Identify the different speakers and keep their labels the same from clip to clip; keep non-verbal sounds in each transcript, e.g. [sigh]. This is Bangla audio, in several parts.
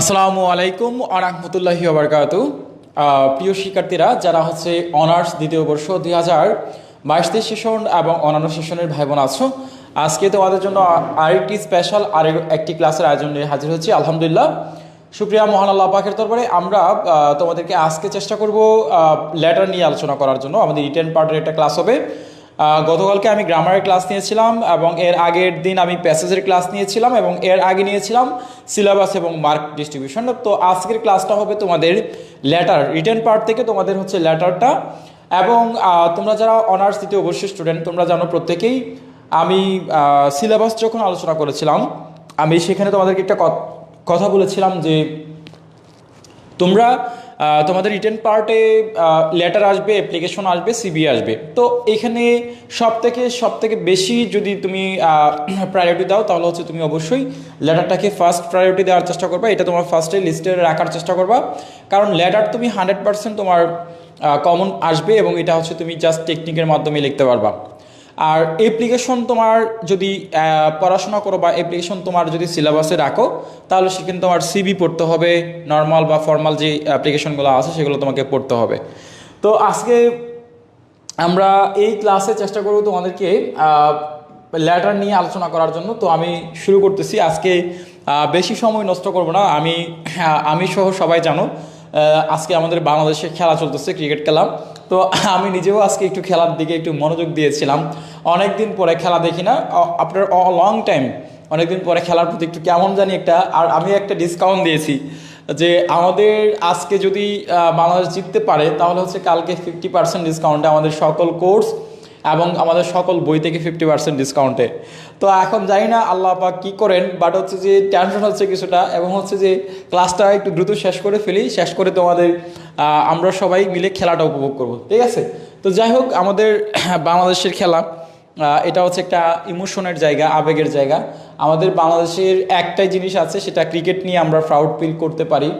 Speaker 1: আসসালামু আলাইকুম আরহামতুল্লাহি আবরকাত প্রিয় শিক্ষার্থীরা, যারা হচ্ছে অনার্স দ্বিতীয় বর্ষ দুই হাজার বাইশ তেইশ সেশন এবং অন্যান্য সেশনের ভাই বোন আছো, আজকে তোমাদের জন্য আরেকটি স্পেশাল আর একটি ক্লাসের আয়োজন নিয়ে হাজির হচ্ছি আলহামদুলিল্লাহ। সুপ্রিয়া, মহান আল্লাহ পাকের দরবারে আমরা তোমাদেরকে আজকে চেষ্টা করব লেটার নিয়ে আলোচনা করার জন্য। আমাদের রিটেন পার্টের একটা ক্লাস হবে। গতকালকে আমি গ্রামারের ক্লাস নিয়েছিলাম এবং এর আগের দিন আমি প্যাসেজের ক্লাস নিয়েছিলাম এবং এর আগে নিয়েছিলাম সিলেবাস এবং মার্ক ডিস্ট্রিবিউশন তো আজকের ক্লাসটা হবে তোমাদের লেটার রিটেন পার্ট থেকে তোমাদের হচ্ছে লেটারটা এবং তোমরা যারা অনার্স দ্বিতীয় অবশ্যই স্টুডেন্ট তোমরা জানো প্রত্যেকেই আমি সিলেবাস যখন আলোচনা করেছিলাম, আমি সেখানে তোমাদেরকে একটা কথা বলেছিলাম যে তোমরা তোমাদের রিটেন পার্টে লেটার আসবে অ্যাপ্লিকেশন আসবে সিবি আসবে। তো এখানে সব থেকে সব থেকে বেশি যদি তুমি প্রায়োরিটি দাও, তাহলে হচ্ছে তুমি অবশ্যই লেটারটাকে ফার্স্ট প্রায়োরিটি দেওয়ার চেষ্টা করবা। এটা তোমার ফার্স্টে লিস্টে রাখার চেষ্টা করবা। কারণ লেটার তুমি হান্ড্রেড পার্সেন্ট তোমার কমন আসবে এবং এটা হচ্ছে তুমি জাস্ট টেকনিকের মাধ্যমে লিখতে পারবা। আর অ্যাপ্লিকেশন তোমার যদি পড়াশোনা করো বা অ্যাপ্লিকেশন তোমার যদি সিলেবাসে রাখো, তাহলে সেখানে তোমার সিবি পড়তে হবে নর্মাল বা ফর্মাল যে অ্যাপ্লিকেশনগুলো আছে সেগুলো তোমাকে পড়তে হবে। তো আজকে আমরা এই ক্লাসে চেষ্টা করব তোমাদেরকে লেটার নিয়ে আলোচনা করার জন্য। তো আমি শুরু করতেছি। আজকে বেশি সময় নষ্ট করব না। আমি আমি সহ সবাই জানো আজকে আমাদের বাংলাদেশে খেলা চলতেছে ক্রিকেট খেলা। তো আমি নিজেও আজকে একটু খেলার দিকে একটু মনোযোগ দিয়েছিলাম। অনেক দিন পরে খেলা দেখি না। আফটার লং টাইম অনেকদিন পরে খেলার প্রতি একটু কেমন জানি একটা, আর আমি একটা ডিসকাউন্ট দিয়েছি যে আমাদের আজকে যদি বাংলাদেশ জিততে পারে, তাহলে হচ্ছে কালকে ফিফটি পার্সেন্ট ডিসকাউন্টে আমাদের সকল কোর্স এবং আমাদের সকল বই থেকে ফিফটি পার্সেন্ট ডিসকাউন্টে তো এখন জানি না আল্লাহ পাক কী করেন বাট হচ্ছে যে টেনশন হচ্ছে কিছুটা এবং হচ্ছে যে ক্লাসটা একটু দ্রুত শেষ করে ফেলি, শেষ করে তোমাদের আমরা সবাই মিলে খেলাটা উপভোগ করব, ঠিক আছে? তো যাই হোক, আমাদের [coughs] বাংলাদেশের খেলা এটা হচ্ছে একটা ইমোশনের জায়গা, আবেগের জায়গা। আমাদের বাংলাদেশের একটাই জিনিস আছে, সেটা ক্রিকেট নিয়ে আমরা প্রাউড ফিল করতে পারি।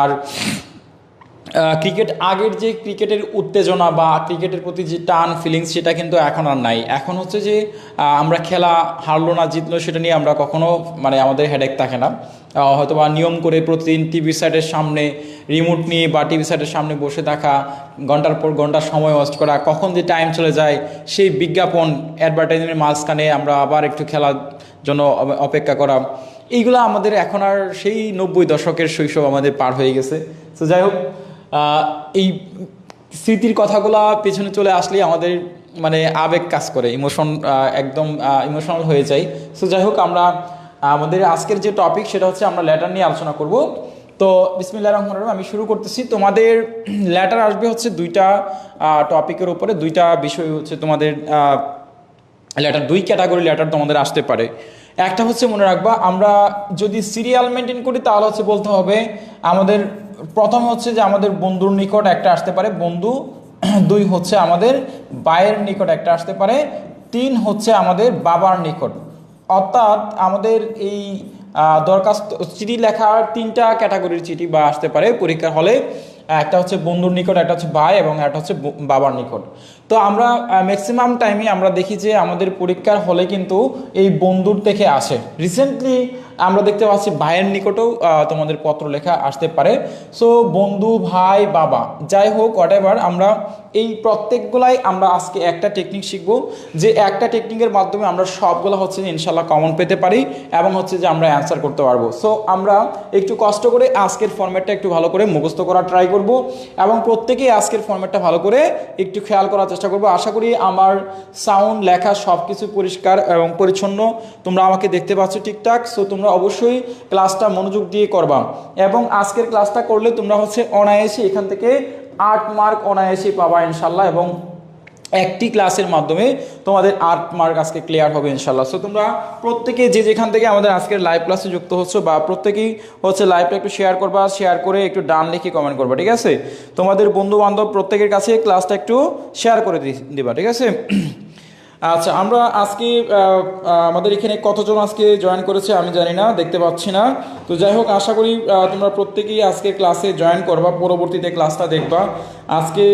Speaker 1: আর ক্রিকেট আগের যে ক্রিকেটের উত্তেজনা বা ক্রিকেটের প্রতি যে টান ফিলিংস সেটা কিন্তু এখন আর নাই। এখন হচ্ছে যে আমরা খেলা হারলো না, জিতলো, সেটা নিয়ে আমরা কখনো মানে আমাদের হেডেক থাকে না। হয়তো বা নিয়ম করে প্রতিদিন টিভি সাইটের সামনে রিমোট নিয়ে বা টিভি সাইটের সামনে বসে থাকা, ঘণ্টার পর ঘণ্টা সময় ওয়েস্ট করা, কখন যে টাইম চলে যায়, সেই বিজ্ঞাপন অ্যাডভার্টাইজমেন্টের মাঝখানে আমরা আবার একটু খেলার জন্য অপেক্ষা করা। এইগুলো আমাদের এখন আর সেই নব্বই দশকের শৈশব আমাদের পার হয়ে গেছে। তো যাই হোক এই স্মৃতির কথাগুলা পেছনে চলে আসলেই আমাদের মানে আবেগ কাজ করে ইমোশন একদম ইমোশনাল হয়ে যায়। সো যাই হোক, আমরা, আমাদের আজকের যে টপিক সেটা হচ্ছে আমরা লেটার নিয়ে আলোচনা করব। তো বিসমিল্লা রহমান রহিম, আমি শুরু করতেছি। তোমাদের লেটার আসবে হচ্ছে দুইটা টপিকের উপরে। দুইটা বিষয় হচ্ছে তোমাদের লেটার দুই ক্যাটাগরি লেটার তোমাদের আসতে পারে। একটা হচ্ছে মনে রাখবা, আমরা যদি সিরিয়াল মেনটেন করি, তাহলে হচ্ছে বলতে হবে, আমাদের প্রথম হচ্ছে যে আমাদের বন্ধুর নিকট একটা আসতে পারে, বন্ধু, [clears throat] দুই হচ্ছে আমাদের বায়ের নিকট একটা আসতে পারে, তিন হচ্ছে আমাদের বাবার নিকট। অর্থাৎ আমাদের এই দরখাস্ত, চিঠি লেখার তিনটা ক্যাটাগরির চিঠি বা আসতে পারে, পরীক্ষার হলে। একটা হচ্ছে বন্ধুর নিকট, একটা হচ্ছে ভাই এবং একটা হচ্ছে বাবার নিকট। তো আমরা ম্যাক্সিমাম টাইমে আমরা দেখি যে আমাদের পরীক্ষার হলে কিন্তু এই বন্ধুর থেকে আসে। রিসেন্টলি আমরা দেখতে পাচ্ছি ভাইয়ের নিকটেও তোমাদের পত্র লেখা আসতে পারে। সো বন্ধু, ভাই, বাবা, যাই হোক হোয়াট আমরা এই প্রত্যেকগুলাই আমরা আজকে একটা টেকনিক শিখব, যে একটা টেকনিকের মাধ্যমে আমরা সবগুলো হচ্ছে ইনশাল্লাহ কমন পেতে পারি এবং হচ্ছে যে আমরা অ্যান্সার করতে পারব। সো আমরা একটু কষ্ট করে আজকের ফর্ম্যাটটা একটু ভালো করে মুখস্থ করার ট্রাই করব এবং প্রত্যেকেই আজকের ফর্ম্যাটটা ভালো করে একটু খেয়াল করার চেষ্টা করব। আশা করি আমার সাউন্ড লেখা সব কিছু পরিষ্কার এবং পরিচ্ছন্ন। তোমরা আমাকে দেখতে পাচ্ছ ঠিকঠাক। সো তোমরা অবশ্যই ক্লাসটা মনোযোগ দিয়ে করবা। এবং আজকের ক্লাসটা করলে তোমরা হচ্ছে অনায়াসে এখান থেকে আট মার্ক অনায়াসে পাবা ইনশাল্লাহ এবং একটি ক্লাসের মাধ্যমে তোমাদের আট মার্ক আজকে ক্লিয়ার হবে ইনশাল্লাহ। সো তোমরা প্রত্যেকে যে যেখান থেকে আমাদের আজকের লাইভ ক্লাসে যুক্ত হচ্ছে বা প্রত্যেকেই হচ্ছে লাইভটা একটু শেয়ার করবা শেয়ার করে একটু ডান লিখে কমেন্ট করবা, ঠিক আছে? তোমাদের বন্ধু বান্ধব প্রত্যেকের কাছে ক্লাসটা একটু শেয়ার করে দিবা, ঠিক আছে? আচ্ছা আমরা আজকে আমাদের এখানে কতজন আজকে জয়েন করেছে আমি জানি না, দেখতে পাচ্ছি না। তো যাই হোক, আশা করি তোমরা প্রত্যেকেই আজকে ক্লাসে জয়েন করবা, পরবর্তীতে ক্লাসটা দেখবা। আজকে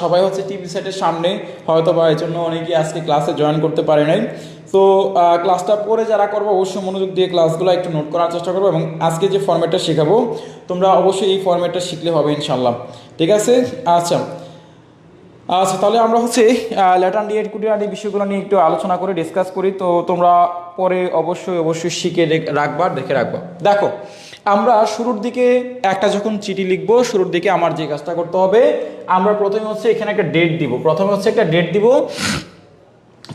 Speaker 1: সবাই হচ্ছে টিভি সেটের সামনে হয়তো বা এই জন্য অনেকেই আজকে ক্লাসে জয়েন করতে পারে নাই। তো ক্লাসটা পরে যারা করব, অবশ্যই মনোযোগ দিয়ে ক্লাসগুলো একটু নোট করার চেষ্টা করব এবং আজকে যে ফর্ম্যাটটা শেখাবো, তোমরা অবশ্যই এই ফর্ম্যাটটা শিখলে হবে ইনশাল্লাহ ঠিক আছে? আচ্ছা আচ্ছা তাহলে আমরা হচ্ছে ল্যাটান ডিএড কুটির এই বিষয়গুলো নিয়ে একটু আলোচনা করে ডিসকাস করি। তো তোমরা পরে অবশ্যই অবশ্যই শিখে রেখ- রাখবা, দেখে রাখবা। দেখো, আমরা শুরুর দিকে একটা যখন চিঠি লিখব, শুরুর দিকে আমার যে কাজটা করতে হবে, আমরা প্রথমে হচ্ছে এখানে একটা ডেট দিব। প্রথমে হচ্ছে একটা ডেট দিব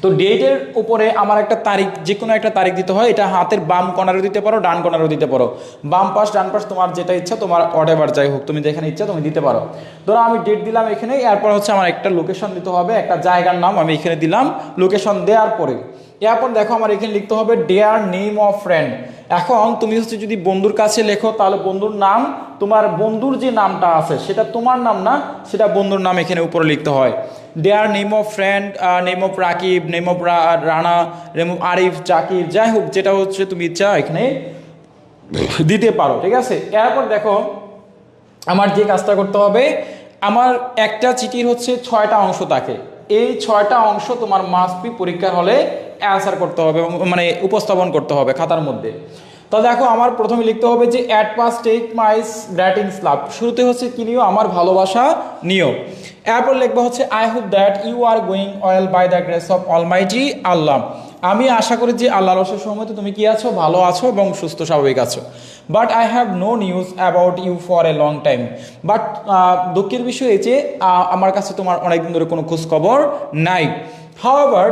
Speaker 1: তো ডেটের উপরে আমার একটা তারিখ যে কোনো একটা তারিখ দিতে হয়, এটা হাতের বাম কর্নারও দিতে পারো, ডান কর্নারও দিতে পারো। বাম পাশ, ডান পাশ, তোমার যেটা ইচ্ছা, তোমার অডেবার যাই হোক, তুমি যেখানে ইচ্ছা, তুমি দিতে পারো। ধরো আমি ডেট দিলাম এখানে, এরপর হচ্ছে আমার একটা লোকেশন দিতে হবে, একটা জায়গার নাম আমি এখানে দিলাম লোকেশন দেওয়ার পরে। এরপর দেখো আমার এখানে লিখতে হবে ডেয়ার নেম অফ ফ্রেন্ড এখন তুমি হচ্ছে যদি বন্ধুর কাছে লেখো, তাহলে বন্ধুর নাম, তোমার বন্ধুর যে নামটা আছে, সেটা তোমার নাম না, সেটা বন্ধুর নাম এখানে উপরে লিখতে হয়। There name of friend name of Rakib name of Rana name of Arif Zakir যাই হোক যেটা হচ্ছে তুমি ইচ্ছা এখানে [laughs] দিতে পারো ঠিক আছে? এরপর দেখো আমার যে কাজটা করতে হবে আমার একটা চিঠির হচ্ছে ছয়টা অংশ থাকে এই ছয়টা অংশ তোমার মাসপি পরীক্ষার হলে অ্যান্সার করতে হবে মানে উপস্থাপন করতে হবে খাতার মধ্যে। তো দেখো, আমার প্রথমে লিখতে হবে যে at pass take mice greetings love শুরুতে হচ্ছে কি নিও আমার ভালোবাসা নিও এরপর লিখব হচ্ছে I hope that you are going well by the grace of almighty Allah আমি আশা করি যে আল্লাহ রসের সময়তে তুমি কি আছো? ভালো আছো এবং সুস্থ, স্বাভাবিক আছো। But I have no news about you for a long time but দুঃখের বিষয় এই যে আমার কাছে তোমার অনেকদিন ধরে কোনো খোঁজখবর নাই। However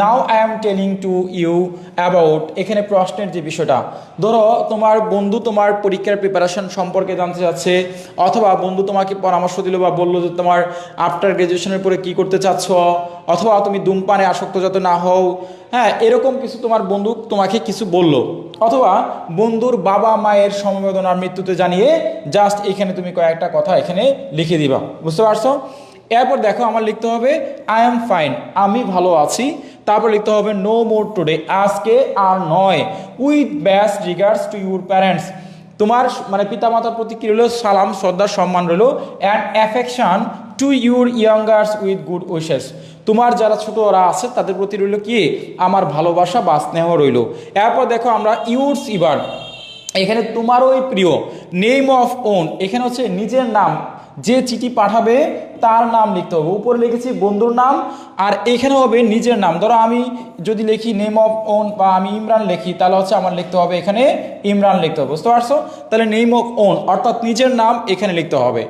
Speaker 1: now I am telling to you about এখানে প্রশ্নের যে বিষয়টা। ধরো, তোমার বন্ধু তোমার পরীক্ষার প্রিপারেশন সম্পর্কে জানতে চাচ্ছে, অথবা বন্ধু তোমাকে পরামর্শ দিল বা বলল যে তোমার আফটার গ্রাজুয়েশনের পরে কী করতে চাচ্ছ, অথবা তুমি ধূমপানে আসক্ত যাতে না হও হ্যাঁ এরকম কিছু তোমার বন্ধু তোমাকে কিছু বলল। অথবা বন্ধুর বাবা মায়ের সমবেদনার মৃত্যুতে জানিয়ে জাস্ট এখানে তুমি কয়েকটা কথা এখানে লিখে দিবা। বুঝতে পারছ? এরপর দেখো আমার লিখতে হবে আই এম ফাইন আমি ভালো আছি। তারপর লিখতে হবে নো মোর টুডে আজকে আর নয়। উইথ ব্যাস রিগার্ডস টু ইউর প্যারেন্টস তোমার মানে পিতামাতার প্রতি কী রইল? সালাম শ্রদ্ধার সম্মান রইল। And affection to your youngers with good wishes তোমার যারা ছোটরা আছে, তাদের প্রতি রইল কি? আমার ভালোবাসা বা স্নেহ রইল। এরপর দেখো আমরা ইউরস ইবার এখানে তোমারই প্রিয়, নেম অফ ওন। এখানে হচ্ছে নিজের নাম। যে চিঠি পাঠাবে তার নাম লিখতে হবে। উপরে লিখেছি বন্ধুর নাম, আর এখানে হবে নিজের নাম। ধরো আমি যদি লিখি নেম অফ ওন বা আমি ইমরান লিখি, তাহলে হচ্ছে আমার লিখতে হবে এখানে ইমরান লিখতে হবে। বুঝতে পারছ? তাহলে নেম অফ ওন অর্থাৎ নিজের নাম এখানে লিখতে হবে।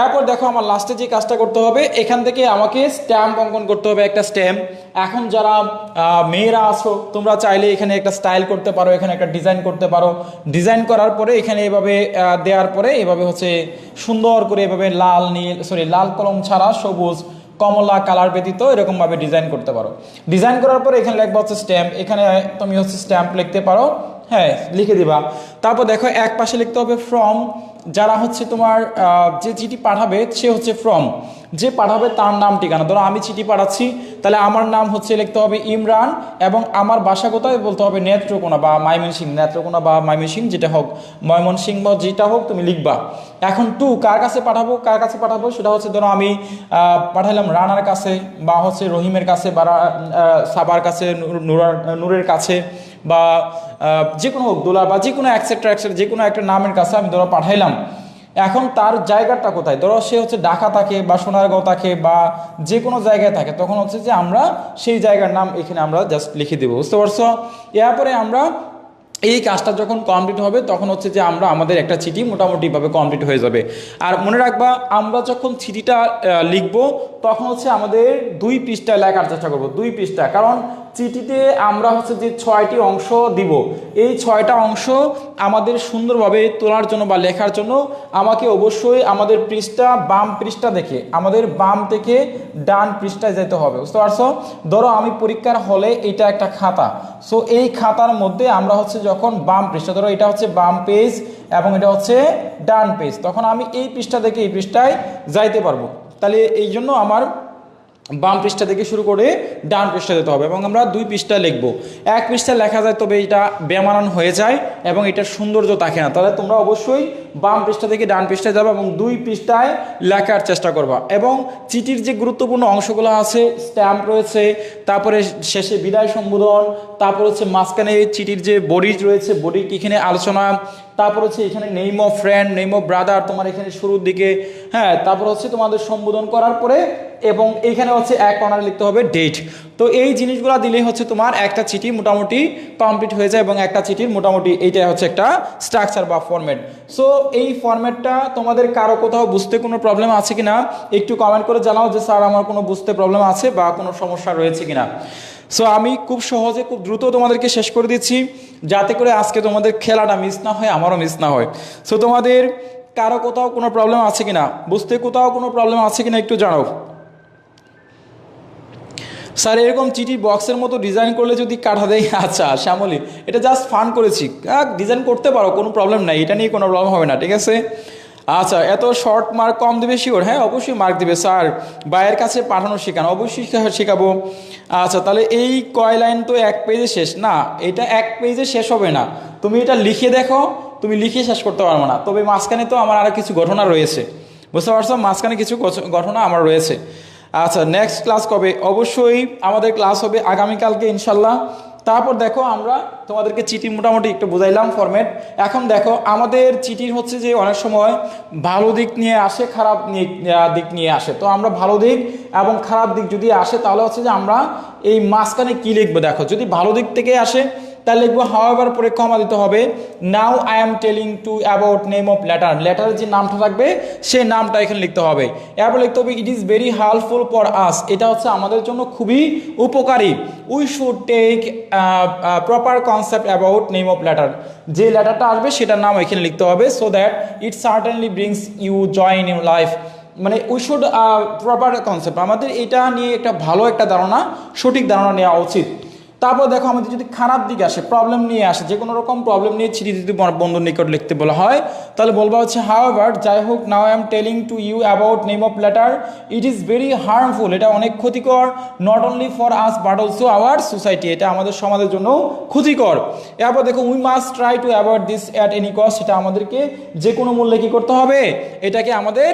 Speaker 1: এরপর দেখো আমার লাস্টে যে কাজটা করতে হবে, এখান থেকে আমাকে স্ট্যাম্প অঙ্কন করতে হবে একটা স্ট্যাম্প এখন যারা মেয়েরা আসো তোমরা চাইলে এখানে একটা স্টাইল করতে পারো, এখানে একটা ডিজাইন করতে পারো। ডিজাইন করার পরে এখানে এভাবে দেওয়ার পরে এভাবে হচ্ছে সুন্দর করে এভাবে লাল, নীল সরি লাল কলম ছাড়া সবুজ, কমলা কালার ব্যতীত এরকমভাবে ডিজাইন করতে পারো। ডিজাইন করার পরে এখানে লেখবা হচ্ছে স্ট্যাম্প এখানে তুমি হচ্ছে স্ট্যাম্প লিখতে পারো। হ্যাঁ লিখে দিবা। তারপর দেখো, এক পাশে লিখতে হবে ফ্রম যারা হচ্ছে তোমার যে চিঠি পাঠাবে, সে হচ্ছে ফ্রম যে পাঠাবে তার নাম, ঠিকানা। ধরো আমি চিঠি পাঠাচ্ছি, তাহলে আমার নাম হচ্ছে লিখতে হবে ইমরান এবং আমার বাসা কোথায় বলতে হবে নেত্রকোনা বা ময়মনসিংহ নেত্রকোনা বা ময়মনসিংহ যেটা হোক, ময়মনসিংহ বা যেটা হোক তুমি লিখবা। এখন টু কার কাছে পাঠাবো, কার কাছে পাঠাবো? সেটা হচ্ছে ধরো আমি পাঠালাম রানার কাছে বা হচ্ছে রহিমের কাছে বা সাবার কাছে, নূর- নূরার- নূরের কাছে। বা যে কোনো দোলা বা যে কোনো অ্যাকসেপ্টার অ্যাকসেপ্ট যে কোনো একটা নামের কাছে আমি ধরো পাঠাইলাম। এখন তার জায়গাটা কোথায়? ধরো সে হচ্ছে ঢাকা থাকে বা সোনারগাঁও থাকে বা যে কোনো জায়গায় থাকে, তখন হচ্ছে যে আমরা সেই জায়গার নাম এখানে আমরা জাস্ট লিখে দেবো, বুঝতে পারছ? এরপরে আমরা এই কাজটা যখন কমপ্লিট হবে, তখন হচ্ছে যে আমরা আমাদের একটা চিঠি মোটামুটিভাবে কমপ্লিট হয়ে যাবে। আর মনে রাখবা, আমরা যখন চিঠিটা লিখব, তখন হচ্ছে আমাদের দুই পৃষ্ঠা লেখার চেষ্টা করব, দুই পৃষ্ঠা কারণ চিঠিতে আমরা হচ্ছে যে ছয়টি অংশ দিব। এই ছয়টা অংশ আমাদের সুন্দরভাবে তোলার জন্য বা লেখার জন্য আমাকে অবশ্যই আমাদের পৃষ্ঠা বাম পৃষ্ঠা দেখে, আমাদের বাম থেকে ডান পৃষ্ঠায় যেতে হবে। বুঝতে পারছ? ধরো আমি পরীক্ষার হলে এটা একটা খাতা। সো এই খাতার মধ্যে আমরা হচ্ছে যখন বাম পৃষ্ঠা, ধরো এটা হচ্ছে বাম পেজ এবং এটা হচ্ছে ডান পেজ, তখন আমি এই পৃষ্ঠা থেকে এই পৃষ্ঠায় যাইতে পারব। তাহলে এই জন্য আমার বাম পৃষ্ঠা থেকে শুরু করে ডান পৃষ্ঠা যেতে হবে এবং আমরা দুই পৃষ্ঠা লিখব। এক পৃষ্ঠা লেখা যায়, তবে এটা বেমানান হয়ে যায় এবং এটার সৌন্দর্য থাকে না। তাহলে তোমরা অবশ্যই বাম পৃষ্ঠা থেকে ডান পৃষ্ঠায় যাবে এবং দুই পৃষ্ঠায় লেখার চেষ্টা করবা এবং চিঠির যে গুরুত্বপূর্ণ অংশগুলো আছে, স্ট্যাম্প রয়েছে, তারপরে শেষে বিদায় সম্বোধন, তারপর হচ্ছে মাঝখানে চিঠির যে বডি রয়েছে বডি এখানে আলোচনা তারপর হচ্ছে এখানে name of friend name of brother তোমার এখানে শুরুর দিকে হ্যাঁ তারপর হচ্ছে তোমাদের সম্বোধন করার পরে এবং এখানে হচ্ছে এক কর্নারে লিখতে হবে ডেট তো এই জিনিসগুলো দিলেই হচ্ছে তোমার একটা চিঠি মোটামুটি কমপ্লিট হয়ে যায় এবং একটা চিঠির মোটামুটি এইটাই হচ্ছে একটা স্ট্রাকচার বা ফরম্যাট সো এই ফরম্যাটটা তোমাদের কারও কোথাও বুঝতে কোনো প্রবলেম আছে কি না একটু কমেন্ট করে জানাও যে, স্যার, আমার কোনো বুঝতে প্রবলেম আছে বা কোনো সমস্যা রয়েছে কি না সো আমি খুব সহজে, খুব দ্রুত তোমাদেরকে শেষ করে দিচ্ছি, যাতে করে আজকে তোমাদের খেলাটা মিস না হয়, আমারও মিস না হয়। সো তোমাদের কারও কোথাও কোনো প্রবলেম আছে কিনা? বুঝতে কোথাও কোনো প্রবলেম আছে কিনা একটু জানাও। স্যার এরকম চিঠি বক্সের মতো ডিজাইন করলে যদি কাটা দেয় [laughs] আচ্ছা শ্যামলি, এটা জাস্ট ফান করেছি। ডিজাইন করতে পারো, কোনো প্রবলেম নাই, এটা নিয়ে কোনো প্রবলেম হবে না, ঠিক আছে? আচ্ছা এত শর্ট মার্ক কম দেবে শিওর হ্যাঁ অবশ্যই মার্ক দেবে স্যার বাইয়ের কাছে পাঠানো শেখানো, অবশ্যই শেখাবো। আচ্ছা তাহলে এই কয় লাইন তো এক পেজে শেষ? না, এটা এক পেজে শেষ হবে না। তুমি এটা লিখে দেখো, তুমি লিখে শেষ করতে পারব না। তবে মাঝখানে তো আমার আরও কিছু ঘটনা রয়েছে। বুঝতে পারছ? মাঝখানে কিছু ঘটনা আমার রয়েছে। আচ্ছা নেক্সট ক্লাস কবে? অবশ্যই আমাদের ক্লাস হবে আগামীকালকে, ইনশাল্লাহ। তারপর দেখো আমরা তোমাদেরকে চিঠি মোটামুটি একটু বোঝাইলাম ফরম্যাট এখন দেখো, আমাদের চিঠির হচ্ছে যে অনেক সময় ভালো দিক নিয়ে আসে, খারাপ দিক নিয়ে আসে। তো আমরা ভালো দিক এবং খারাপ দিক যদি আসে, তাহলে হচ্ছে যে আমরা এই মাঝখানে কী লিখব দেখো? যদি ভালো দিক থেকে আসে তাহলে লিখব হাওয়াবার পরে কমা দিতে হবে। Now I am telling to about name of letter লেটারের যে নামটা থাকবে সেই নামটা এখানে লিখতে হবে। এরপর লিখতে হবে it is very helpful for us এটা হচ্ছে আমাদের জন্য খুবই উপকারী। We should take proper concept about name of letter যে লেটারটা আসবে, সেটার নাম এখানে লিখতে হবে so that it certainly brings you joy in you life মানে উই শুড প্রপার কনসেপ্ট আমাদের এটা নিয়ে একটা ভালো একটা ধারণা, সঠিক ধারণা নেওয়া উচিত। তারপর দেখো আমাদের যদি খারাপ দিক আসে প্রবলেম নিয়ে আসে, যে কোনো রকম প্রবলেম নিয়ে চিঠি যদি বন- বন্ধুর নিকট লিখতে বলা হয়, তাহলে বলবা হচ্ছে হাওয়ার যাই হোক now I am telling to you about name of letter it is very harmful এটা অনেক ক্ষতিকর not only for us but also our society এটা আমাদের সমাজের জন্য ক্ষতিকর. এরপর দেখো we must try to avoid this at any cost এটা আমাদেরকে যে কোনো মূল্যে কী করতে হবে? এটাকে আমাদের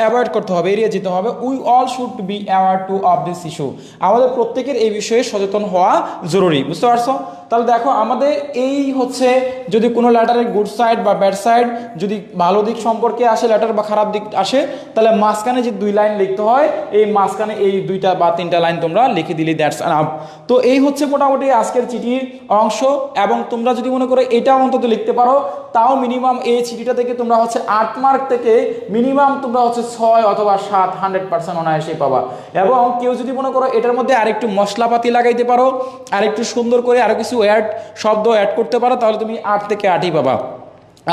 Speaker 1: অ্যাভয়েড করতে হবে, এড়িয়ে যেতে হবে। We all should be aware to of this issue আমাদের প্রত্যেকের এই বিষয়ে সচেতন হওয়া জরুরি বুঝতে পারছ? তাহলে দেখো আমাদের এই হচ্ছে যদি কোনো লেটারের গুড সাইড বা ব্যাড সাইড যদি ভালো দিক সম্পর্কে আসে লেটার বা খারাপ দিক আসে, তাহলে মাঝখানে যে দুই লাইন লিখতে হয়, এই মাঝখানে এই দুইটা বা তিনটা লাইন তোমরা লিখে দিলে দ্যাটস আপ তো এই হচ্ছে মোটামুটি আজকের চিঠির অংশ, এবং তোমরা যদি মনে করো এটা অন্তত লিখতে পারো, তাও মিনিমাম এই চিঠিটা থেকে তোমরা হচ্ছে আট মার্ক থেকে মিনিমাম তোমরা হচ্ছে ছয় অথবা সাত হান্ড্রেড পার্সেন্ট অনায়াসেই পাবা। এবং কেউ যদি মনে করো এটার মধ্যে আরেকটু মশলাপাতি লাগাইতে পারো, আরেকটু সুন্দর করে আরও কিছু অ্যাড শব্দ অ্যাড করতে পারো, তাহলে তুমি আট থেকে আটই পাবা।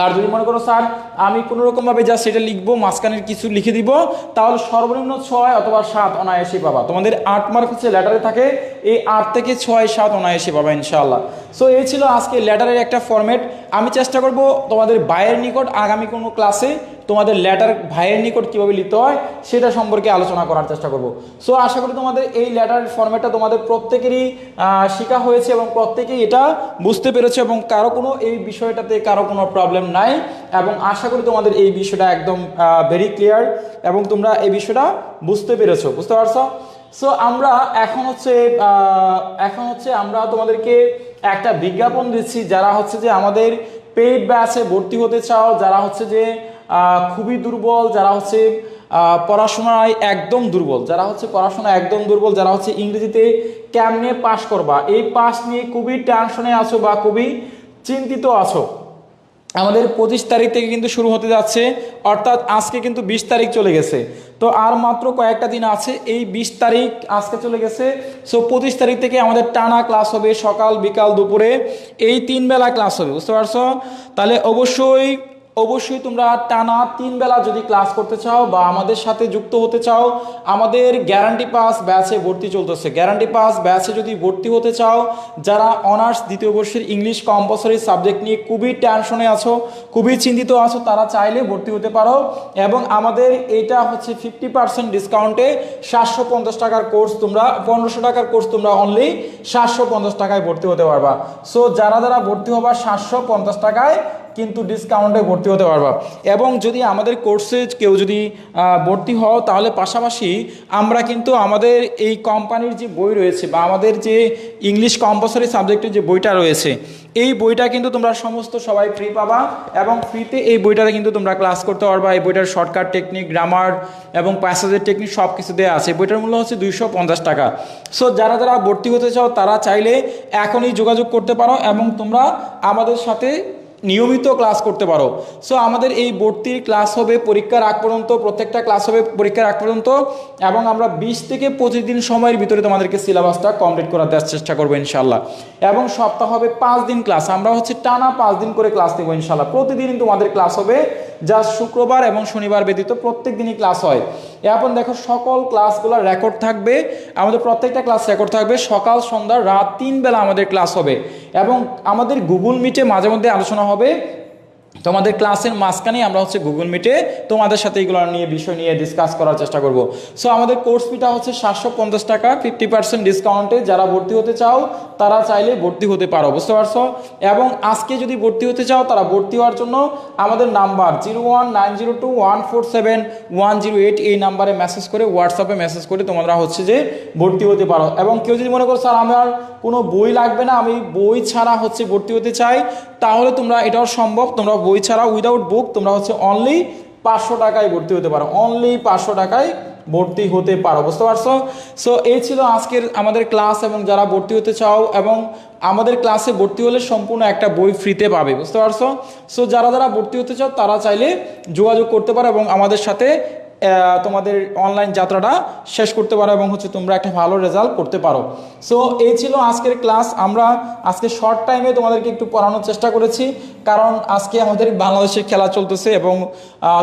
Speaker 1: আর যদি মনে করো, স্যার, আমি কোনো রকমভাবে যা সেটা লিখব, মাঝখানের কিছু লিখে দিব, তাহলে সর্বনিম্ন ছয় অথবা সাত অনায়াসে পাবা। তোমাদের আট মার্ক হচ্ছে ল্যাটারে থাকে, এই আট থেকে ছয়, সাত অনায়াসে পাবা ইনশাআল্লাহ। সো এই ছিল আজকে ল্যাটারের একটা ফরম্যাট আমি চেষ্টা করব তোমাদের ভাইয়ের নিকট আগামী কোনো ক্লাসে তোমাদের লেটার ভাইয়ের নিকট কীভাবে লিখতে হয়, সেটা সম্পর্কে আলোচনা করার চেষ্টা করব। সো আশা করি তোমাদের এই লেটারের ফরম্যাটটা তোমাদের প্রত্যেকেরই শেখা হয়েছে এবং প্রত্যেকেই এটা বুঝতে পেরেছে এবং কারও কোনো এই বিষয়টাতে কারও কোনো প্রবলেম নাই এবং আশা করি তোমাদের এই বিষয়টা একদম ভেরি ক্লিয়ার এবং তোমরা এই বিষয়টা বুঝতে পেরেছ, বুঝতে পারছ? সো আমরা এখন হচ্ছে এখন হচ্ছে আমরা তোমাদেরকে একটা বিজ্ঞাপন দিচ্ছি, যারা হচ্ছে যে আমাদের পেইড ব্যাচে ভর্তি হতে চাও, যারা হচ্ছে যে খুবই দুর্বল, যারা হচ্ছে পড়াশোনায় একদম দুর্বল, যারা হচ্ছে পড়াশোনা একদম দুর্বল, যারা হচ্ছে ইংরেজিতে কেমনে পাশ করবা? এই পাশ নিয়ে খুবই টেনশনে আছো বা খুবই চিন্তিত আছো। আমাদের পঁচিশ তারিখ থেকে কিন্তু শুরু হতে যাচ্ছে, অর্থাৎ আজকে কিন্তু বিশ তারিখ চলে গেছে। তো আর মাত্র কয়েকটা দিন আছে, এই বিশ তারিখ আজকে চলে গেছে। সো পঁচিশ তারিখ থেকে আমাদের টানা ক্লাস হবে সকাল, বিকাল, দুপুরে। এই তিন বেলা ক্লাস হবে, বুঝতে পারছ? তাহলে অবশ্যই অবশ্যই তোমরা টানা তিন বেলা যদি ক্লাস করতে চাও বা আমাদের সাথে যুক্ত হতে চাও, আমাদের গ্যারান্টি পাস ব্যাচে ভর্তি চলতেছে। গ্যারান্টি পাস ব্যাচে যদি ভর্তি হতে চাও, যারা অনার্স দ্বিতীয় বর্ষের ইংলিশ কম্পালসরি সাবজেক্ট নিয়ে খুবই টেনশনে আছো, খুবই চিন্তিত আছো, তারা চাইলে ভর্তি হতে পারো এবং আমাদের এটা হচ্ছে ফিফটি পার্সেন্ট ডিসকাউন্টে সাতশো পঞ্চাশ টাকার কোর্স তোমরা, পনেরোশো টাকার কোর্স তোমরা অনলি সাতশো পঞ্চাশ টাকায় ভর্তি হতে পারবা। সো যারা যারা ভর্তি হবা সাতশো পঞ্চাশ টাকায় কিন্তু ডিসকাউন্টে ভর্তি হতে পারবা। এবং যদি আমাদের কোর্সে কেউ যদি ভর্তি হও, তাহলে পাশাপাশি আমরা কিন্তু আমাদের এই কোম্পানির যে বই রয়েছে বা আমাদের যে ইংলিশ কম্পালসরি সাবজেক্টের যে বইটা রয়েছে, এই বইটা কিন্তু তোমরা সমস্ত সবাই ফ্রি পাবা এবং ফ্রিতে এই বইটাতে কিন্তু তোমরা ক্লাস করতে পারবা। এই বইটার শর্টকাট টেকনিক গ্রামার এবং প্যাসেজের টেকনিক সব কিছু দেওয়া আছে। বইটার মূল্য হচ্ছে দুইশো পঞ্চাশ টাকা। সো যারা যারা ভর্তি হতে চাও, তারা চাইলে এখনই যোগাযোগ করতে পারো এবং তোমরা আমাদের সাথে নিয়মিত ক্লাস করতে পারো। সো আমাদের এই ভর্তির ক্লাস হবে পরীক্ষার আগ পর্যন্ত, প্রত্যেকটা ক্লাস হবে পরীক্ষার আগ পর্যন্ত, এবং আমরা বিশ থেকে পঁচিশ দিন সময়ের ভিতরে তোমাদেরকে সিলেবাসটা কমপ্লিট করার দেওয়ার চেষ্টা করব ইনশাল্লাহ এবং সপ্তাহ হবে পাঁচ দিন ক্লাস, আমরা হচ্ছে টানা পাঁচ দিন করে ক্লাস দেবো ইনশাল্লাহ প্রতিদিন তোমাদের ক্লাস হবে যা শুক্রবার এবং শনিবার ব্যতীত প্রত্যেক দিনই ক্লাস হয়। এখন দেখো, সকল ক্লাসগুলো রেকর্ড থাকবে, আমাদের প্রত্যেকটা ক্লাস রেকর্ড থাকবে। সকাল, সন্ধ্যা, রাত তিন বেলা আমাদের ক্লাস হবে। এবং আমাদের গুগল মিটে মাঝে মধ্যে আলোচনা হবে। তোমাদের ক্লাসের মাঝখানেই আমরা হচ্ছে গুগল মিটে তোমাদের সাথে এগুলো নিয়ে বিষয় নিয়ে ডিসকাস করার চেষ্টা করব। সো আমাদের কোর্স ফিটা হচ্ছে সাতশো পঞ্চাশ টাকা ফিফটি পার্সেন্ট ডিসকাউন্টে যারা ভর্তি হতে চাও, তারা চাইলে ভর্তি হতে পারো, বুঝতে পারছ? এবং আজকে যদি ভর্তি হতে চাও, তারা ভর্তি হওয়ার জন্য আমাদের number zero one nine zero two one four seven one zero eight এই নাম্বারে মেসেজ করে হোয়াটসঅ্যাপে মেসেজ করে তোমরা হচ্ছে যে ভর্তি হতে পারো। এবং কেউ যদি মনে করো, স্যার, আমার কোনো বই লাগবে না, আমি বই ছাড়া হচ্ছে ভর্তি হতে চাই, তাহলে তোমরা এটাও সম্ভব, তোমরা বই ছাড়া উইদাউট বুক তোমরা হচ্ছে অনলি পাঁচশো টাকায় ভর্তি হতে পারো। অনলি পাঁচশো টাকায় ভর্তি হতে পারো, বুঝতে পারছ? সো এই ছিল আজকের আমাদের ক্লাস এবং যারা ভর্তি হতে চাও এবং আমাদের ক্লাসে ভর্তি হলে সম্পূর্ণ একটা বই ফ্রিতে পাবে, বুঝতে পারছ? সো যারা যারা ভর্তি হতে চাও তারা চাইলে যোগাযোগ করতে পারো এবং আমাদের সাথে তোমাদের অনলাইন যাত্রাটা শেষ করতে পারো এবং হচ্ছে তোমরা একটা ভালো রেজাল্ট করতে পারো। সো এই ছিল আজকের ক্লাস আমরা আজকে শর্ট টাইমে তোমাদেরকে একটু পড়ানোর চেষ্টা করেছি, কারণ আজকে আমাদের বাংলাদেশে খেলা চলতেছে এবং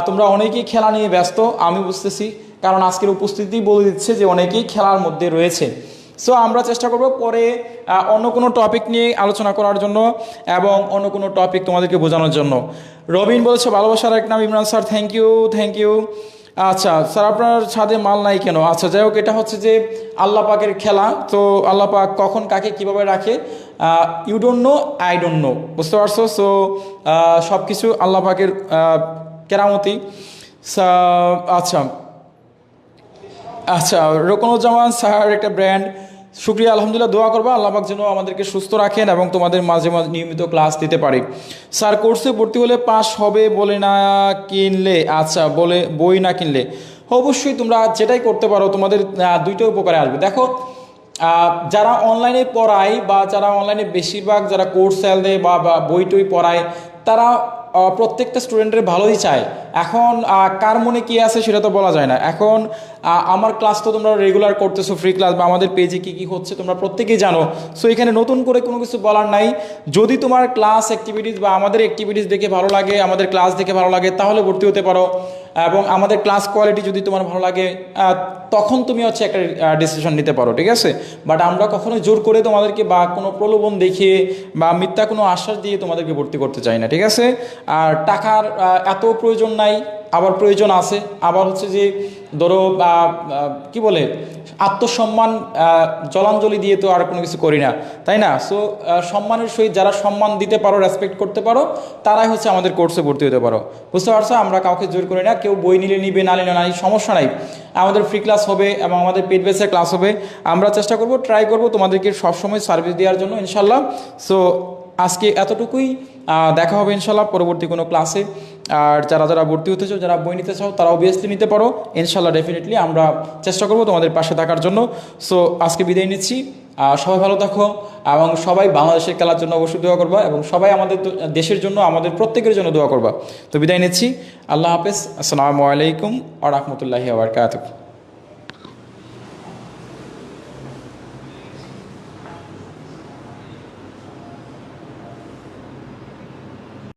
Speaker 1: তোমরা অনেকেই খেলা নিয়ে ব্যস্ত, আমি বুঝতেছি, কারণ আজকের উপস্থিতি বলে দিচ্ছে যে অনেকেই খেলার মধ্যে রয়েছে। সো আমরা চেষ্টা করব পরে অন্য কোনো টপিক নিয়ে আলোচনা করার জন্য এবং অন্য কোনো টপিক তোমাদেরকে বোঝানোর জন্য। রবিন বলেছে, ভালোবাসার এক নাম Imran sir thank you thank you আচ্ছা স্যার, আপনার ছাদে মাল নাই কেন? আচ্ছা যাই হোক, এটা হচ্ছে যে আল্লাহ পাকের খেলা। তো আল্লাহ পাক কখন কাকে কীভাবে রাখে? You don't know I don't know বুঝতে পারছ? সো সব কিছু আল্লাহ পাকের কেরামতি। আচ্ছা। আচ্ছা রোকনুজ্জামান স্যার, একটা ব্র্যান্ড শুক্রিয়া, আলহামদুলিল্লাহ, দোয়া করবা। আল্লাহবাক যেন আমাদেরকে সুস্থ রাখেন এবং তোমাদের মাঝে মাঝে নিয়মিত ক্লাস দিতে পারি। স্যার, কোর্সে ভর্তি হলে পাস হবে বলে না কিনলে? আচ্ছা বলে বই না কিনলে? অবশ্যই তোমরা যেটাই করতে পারো, তোমাদের দুইটা উপকারে আসবে। দেখো যারা অনলাইনে পড়ায় বা যারা অনলাইনে বেশিরভাগ যারা কোর্স সেল দেয় বা বই টই পড়ায়, তারা প্রত্যেকটা স্টুডেন্টের ভালোই চায়। এখন কার মনে কী আছে সেটা তো বলা যায় না। এখন আমার ক্লাস তো তোমরা রেগুলার করতেছো ফ্রি ক্লাস বা আমাদের পেজে কি কি হচ্ছে তোমরা প্রত্যেকেই জানো। সো এখানে নতুন করে কোনো কিছু বলার নাই। যদি তোমার ক্লাস অ্যাক্টিভিটিস বা আমাদের অ্যাক্টিভিটিস দেখে ভালো লাগে, আমাদের ক্লাস দেখে ভালো লাগে, তাহলে ভর্তি হতে পারো। এবং আমাদের ক্লাস কোয়ালিটি যদি তোমার ভালো লাগে তখন তুমি হচ্ছে একটা ডিসিশন নিতে পারো, ঠিক আছে? বাট আমরা কখনোই জোর করে তোমাদেরকে বা কোনো প্রলোভন দেখিয়ে বা মিথ্যা কোনো আশ্বাস দিয়ে তোমাদেরকে ভর্তি করতে চাই না, ঠিক আছে? আর টাকার এত প্রয়োজন নাই। আবার প্রয়োজন আছে। আবার হচ্ছে যে ধরো কি বলে, আত্মসম্মান জলাঞ্জলি দিয়ে তো আর কোনো কিছু করি না, তাই না? সো সম্মানের সহিত যারা সম্মান দিতে পারো রেসপেক্ট করতে পারো, তারাই হচ্ছে আমাদের কোর্সে ভর্তি হতে পারো। বুঝতে পারছ? আমরা কাউকে জোর করি না, কেউ বই নিলে নিবে, না নিলে নাই সমস্যা নাই। আমাদের ফ্রি ক্লাস হবে এবং আমাদের পেড বেসের ক্লাস হবে। আমরা চেষ্টা করব ট্রাই করব তোমাদেরকে সবসময় সার্ভিস দেওয়ার জন্য ইনশাল্লাহ সো আজকে এতটুকুই। দেখা হবে ইনশাল্লাহ পরবর্তী কোনো ক্লাসে আর যারা যারা ভর্তি হতে চাও, যারা বই নিতে চাও, তারা অবভিয়াসলি নিতে পারো। ইনশাল্লাহ ডেফিনেটলি আমরা চেষ্টা করব তোমাদের পাশে থাকার জন্য। সো আজকে বিদায় নিচ্ছি। সবাই ভালো থাকো। এবং সবাই বাংলাদেশের খেলার জন্য অবশ্যই দোয়া করবা এবং সবাই আমাদের দেশের জন্য, আমাদের প্রত্যেকের জন্য দোয়া করবা। তো বিদায় নিচ্ছি। আল্লাহ হাফেজ। আসসালামু আলাইকুম আ রহমতুল্লাহি আবরকাত